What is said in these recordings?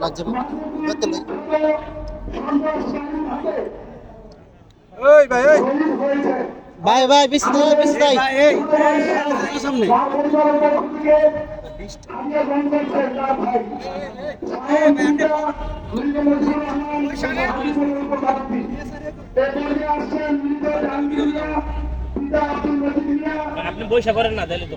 লাগছে ওই ভাই ওই ভাই ভাই বেশি দাও বেশি দাই সামনে। আপনি বৈশা করেন না তাহলে তো।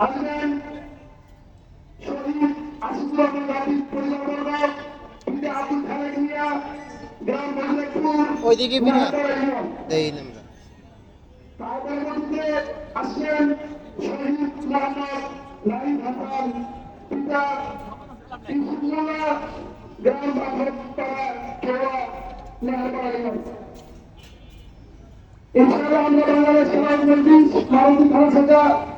আসবেন। শহীদ আসিফুর গাজীর পরিবারবর্গ পিতা আব্দুল খালেক মিয়া গ্রাম বজরপুর ওইদিকে বিনা দেই নামটা তার পরবর্তীতে আসছেন শহীদ মোহাম্মদ নাহিদ হাসান পিতা ইসুল্লাহ গ্রাম বাঘরপাড়া কেওয়া ইউনিয়ন ইনশাআল্লাহ আমরা বাংলাদেশ সমাজ মজলিস মারুতি সাজা যদি